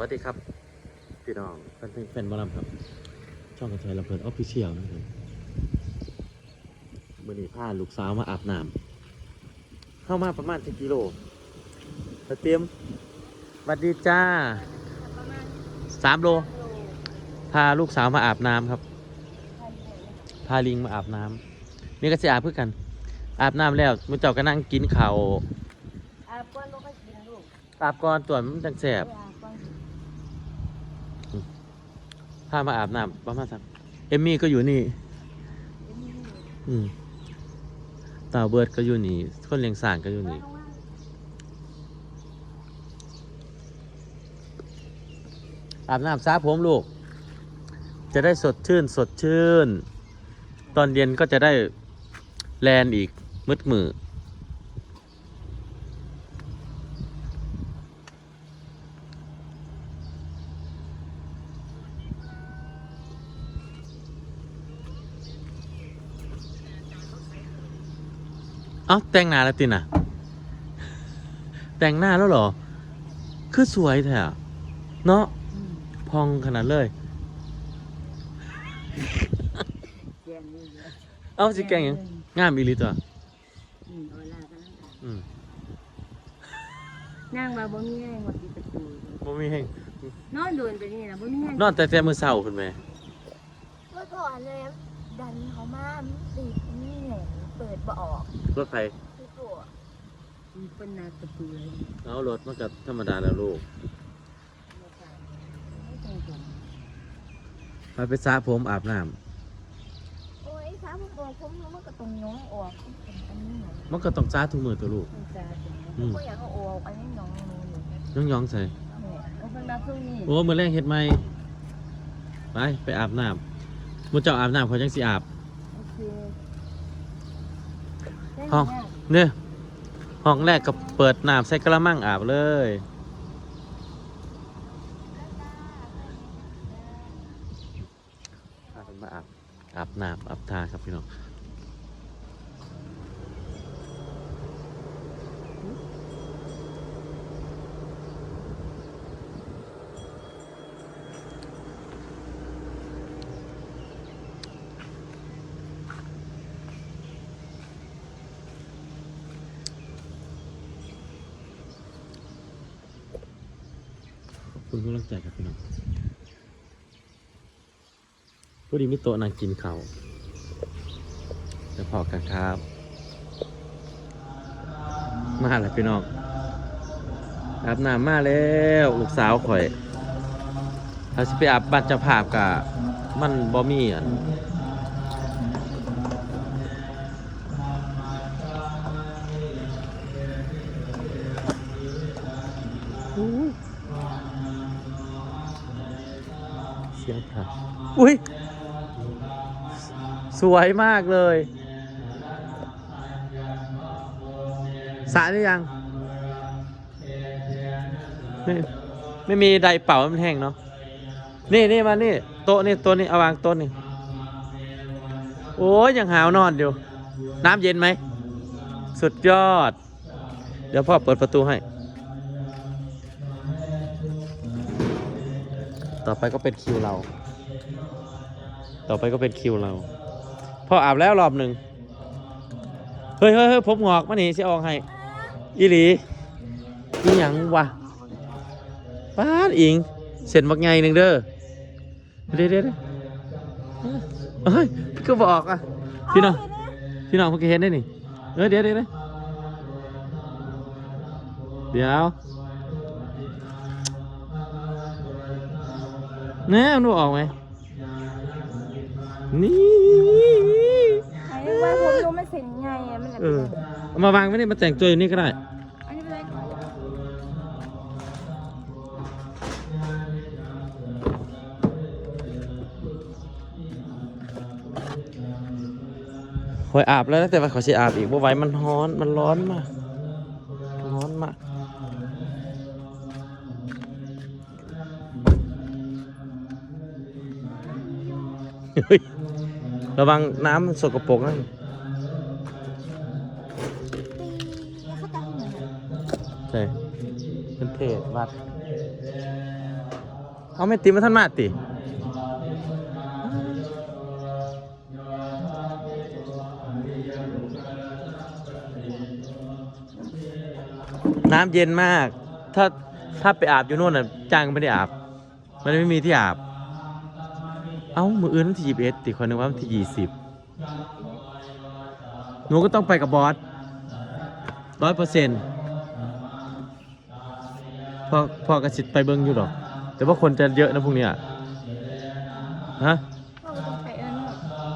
วัสดีครับ พี่น้องแฟนเพลงแฟนบอลลัมครับ ช่องกระชายลำเพลินออฟฟิเชียลนะครับมื่อนี้พาลูกสาวมาอาบน้ำเข้ามาประมาณ10กิโลแล้วเตรียมสวัสดีจ้าประมาณสามโลโล พาลูกสาวมาอาบน้ำครับ พาลิงมาอาบน้ำนี่ก็จะอาบเพื่อกัน อาบน้ำแล้วมุเจ้าก็นั่งกินข้าวอาป้อนบ่ค่อยกินลูกอาบก่อนตัวมันจังแสบ เวลาป้อนพามาอาบน้ำประมาณสักเอมมี่ก็อยู่นี่ อืมตาวเบิร์ดก็อยู่นี่คนเลี้ยงสางก็อยู่นี่อาบน้ำซาผมลูก จะได้สดชื่นสดชื่น ตอนเย็นก็จะได้แลนอีกมืดมือ เอ้าแต่งหน้าแล้วติน่ะ แต่งหน้าแล้วเหรอ คือสวยแท้อะเนาะพองขนาดเลย แกงนี่เยอะเอ้าสิแกงหยังงามอีหลีตัวอืมเอาล่ะกันแล้วอืมนั่งมาบ่มีแรงว่าปิดประตูบ่มีแห้งนอนโดนไปนี่นะบ่มีแรงนอนแต่แต่มื้อเช้าคุณแม่เมื่อก่อนเลยดันเขามาติดนี่แหละ เปิดบ่ออกรถไฟคือตัวมีคนนาประตูเลยเอารถมันก็ธรรมดาแล้วลูกไม่ตรงกันไปไปสระผมอาบน้ำโอ้ยฟ้าผมบอกผมรู้มันก็ตรงย้องออกอันนี้หนูมันก็ต้องสระทุกมื้อตัวลูกต้องจ้าจังอืมก็อยากเอาออกอันนี้น้องหนูอยู่ย่องๆใส่เนี่ยเอาเพิ่นมาพรุ่งนี้โอ้มื้อแรงเฮ็ดใหม่ไปไปอาบน้ำมื้อเจ้าอาบน้ำเขาจังสิอาบ โอเค ห้องเนี่ยห้องแรกก็เปิดน้ำใส่กระมังอาบเลยพากันมาอาบอาบน้ำอาบทาครับพี่น้อง คุณกำลังใจครับพี่น้องพอดีมิโตะนางกินเขาจะพอกันครับ มาแล้วพี่น้องอาบน้ำมาแล้วลูกสาวข่อยถ้าสิไปอาบบัตรจะภาพกะมันบอมี่อะ สียงค่ะอุ้ยสวยมากเลยสระหรือยัง ไม่ไม่มีไดเป่ามันแห้งเนาะนี่นี่มานี่โต๊ะนี่โต๊ะนี่เอาวางโต๊ะนี่โอ้ยยังหาวนอนอยู่ น้ำเย็นไหม สุดยอด เดี๋ยวพ่อเปิดประตูให้ ต่อไปก็เป็นคิวเรา ต่อไปก็เป็นคิวเรา พ่ออาบแล้วรอบหนึ่ง เฮ้ยเฮ้ยเฮ้ยผมงอกมาหนีสิออกให้ อีหลีอีหยังวะป้าดอิง เสร็จบักไงหนึ่งเด้อ เดี๋ยวเดี๋ยวเดี๋ยเฮ้ยก็บอกอะ พี่น้อง พี่น้องเพิ่งเห็นได้นี่เออเดี๋ยวเดี๋ยวเดี๋ยว น่มันดูออกไหมนี่ไอ้ว่าผมรู้มันเส้นไงอะมันเออเอามาวางไว้นี่มาแต่งตัวอยู่นี่ก็ได้อันนี้เป็นไรคอยอาบแล้วนะแต่ว่าเขาสิอาบอีกบ่ไหวมันร้อนมันร้อนมาก ระวังน้ำมันสกปรกนะตีเขาตั้งเหมือนใช่เป็นเพจวัด เอาไม่ติมมาท่านมาติน้ำเย็นมาก ถ้าถ้าไปอาบอยู่โน่นน่ะจ้างไม่ได้อาบ มันไม่มีที่อาบ เอ้า มืออื่นวันที่ยี่สิบเอ็ดติคนนึกว่าวันที่ยี่สิบหนูก็ต้องไปกับบอสร้อยเปอร์เซ็นต์พอพอกระสิทไปเบิ้งอยู่หรอก แต่ว่าคนจะเยอะนะพวกเนี้ยฮะ พ่อก็ต้องไปเออเนา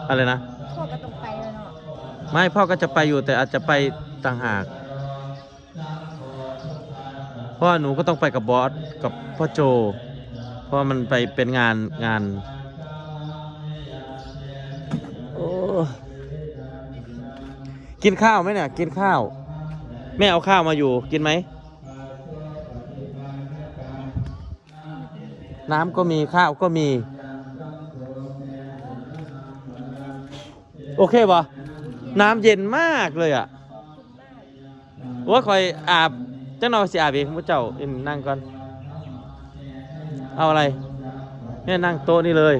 ะอะไรนะ พ่อก็ต้องไปเออเนาะไม่พ่อก็จะไปอยู่แต่อาจจะไปต่างหากเพราะว่าหนูก็ต้องไปกับบอสกับพ่อโจ เพราะว่ามันไปเป็นงานงาน กินข้าวไหมเนี่ย กินข้าว แม่เอาข้าวมาอยู่กินไหม น้ำก็มีข้าวก็มี โอเคปะน้ำเย็นมากเลยอะว่าคอยอาบจังหน่อยสิอาบเองพระเจ้าเอ็นนั่งก่อน เอาอะไรเนี่ยนั่งโต๊ะนี่เลย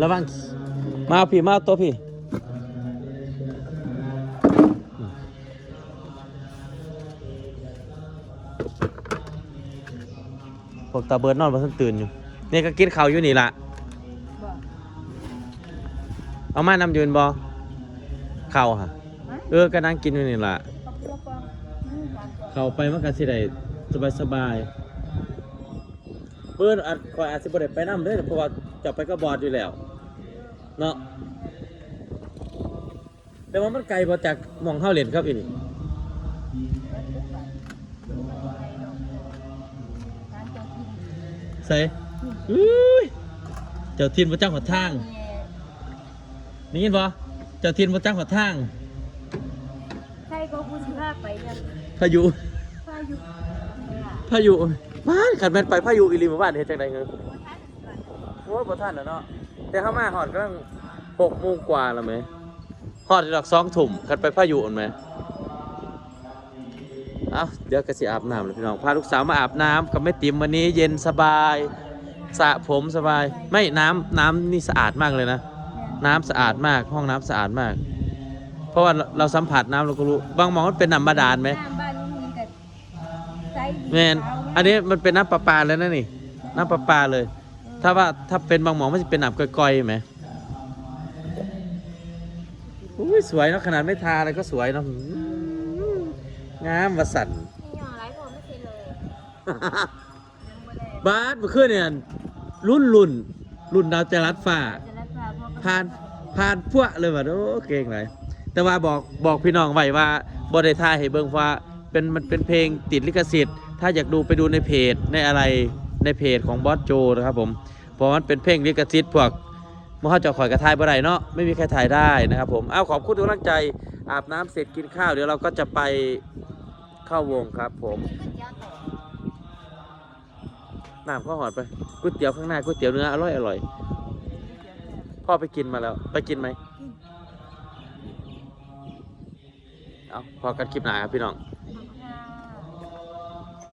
ระวัง มาพี่ มาเอาโต๊ะพี่ วกตาเบิร์ดนอนมาทันตื่นอยู่เนี่ยก็กินข้าวอยู่นี่ละบ่เอามานำยืนบอข้าวฮะเออก็นั่งกินอยู่นี่ละครอบครัวก่อนอืมก่อนก่อนเข้าไปมันก็สิได้สบายสบายเพื่อนอาจคอยอาจสิบ่ได้ไปนำเด้อเพราะว่าจะไปก็บอดอยู่แล้วเนาะแต่ว่ามันไกลบ่จากหมองเฮาเล่นครับอีนี่ ใส่อุ้ยเจ้าทินบ่จ้างขอทางแม่นี่ยินบ่เจ้าทินบ่จ้างขอทางใครก็ผู้สิพาไปเนี่ยพายุพายุเนี่ยพายุบ้านขันแม่นไปพายุอีหลีหมู่บ้านเฮ็ดจังได๋เงยโอ้ยบ่ทันแล้วเนาะแต่เข้ามาฮอดกำลัง6โมงกว่าแล้วแหมฮอดดอก2ทุ่มคันไปพายุอั่นแหม เอ้าเดี๋ยวก็สิอาบน้ำแล้วพี่น้องพาลูกสาวมาอาบน้ำกับแม่ติ๋มวันนี้เย็นสบายสระผมสบาย ไม่น้ำน้ำนี่สะอาดมากเลยนะ น้ำสะอาดมากห้องน้ำสะอาดมาก เพราะว่าเราเราสัมผัสน้ำเราก็รู้บางหมองมันเป็นน้ำบาดาลไหมน้ำบ้านนี้มีแต่ใสแมนอันนี้มันเป็นน้ำประปาเลยนะนี่ น้ำประปาเลย ถ้าว่าถ้าเป็นบางหมองมันจะเป็นน้ำก้อยๆไหมอุ้ยสวยเนาะขนาดไม่ทาอะไรก็สวยเนาะอื้อ งามวสันมีหน่อไรพ่อไม่เคยเลยบาสเมื่อคืนเนี่ยรุ่นรุ่นรุ่นดาวจรัสฟ้าจะรักษาพ่อก็ผ่านผ่านพวกเลยว่ะโอ้เก่งเลยแต่ว่าบอกบอกพี่น้องไว้ว่าบอได้ท่ายให้เบิ่งว่าเป็นมันเป็นเพลงติดลิขสิทธิ์ ถ้าอยากดูไปดูในเพจในอะไรในเพจของบอสโจนะครับผมเพราะมันเป็นเพลงลิขสิทธิ์พวกเมื่อเขาเจะข่อยกระทายบ่ได้เนาะไม่มีใครถ่ายได้นะครับผมเอาขอบคุณทุกกำลังใจ อาบน้ำเสร็จกินข้าวเดี๋ยวเราก็จะไปเข้าวงครับผมน้ำข้าวหอดไปก๋วยเตี๋ยวข้างหน้าก๋วยเตี๋ยวเนื้ออร่อยอร่อยพ่อไปกินมาแล้ว ไปกินไหมเอาพอกันคลิปหนาครับพี่น้อง